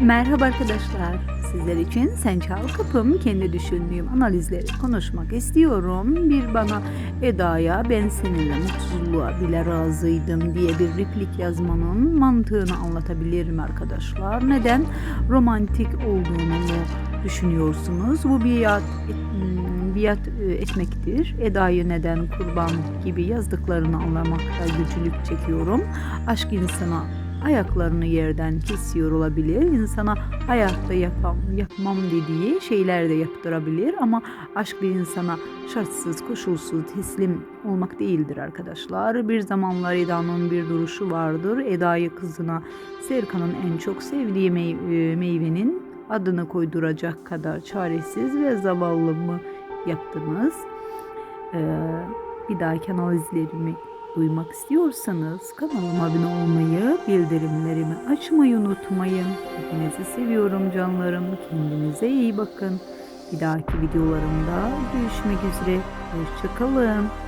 Merhaba arkadaşlar. Sizler için Sen Çal Kapım kendi düşündüğüm analizleri konuşmak istiyorum. Bir bana Eda'ya ben seninle mutsuzluğa bile razıydım diye bir replik yazmanın mantığını anlatabilirim arkadaşlar. Neden? Romantik olduğunu mu düşünüyorsunuz? Bu biat, et- biat e, etmektir. Eda'yı neden kurban gibi yazdıklarını anlamakta güçlük çekiyorum. Aşk insana ayaklarını yerden kesiyor olabilir. İnsana hayatta yapam, yapmam dediği şeyler de yaptırabilir ama aşk bir insana şartsız, koşulsuz teslim olmak değildir arkadaşlar. Bir zamanlar Eda'nın bir duruşu vardır. Eda'yı kızına Serkan'ın en çok sevdiği mey- e, meyvenin adını koyduracak kadar çaresiz ve zavallı mı yaptınız? Ee, bir dahaki analizlerimi duymak istiyorsanız kanalıma abone olmayı, bildirimlerimi açmayı unutmayın. Hepinizi seviyorum canlarım. Kendinize iyi bakın. Bir dahaki videolarımda görüşmek üzere. Hoşçakalın.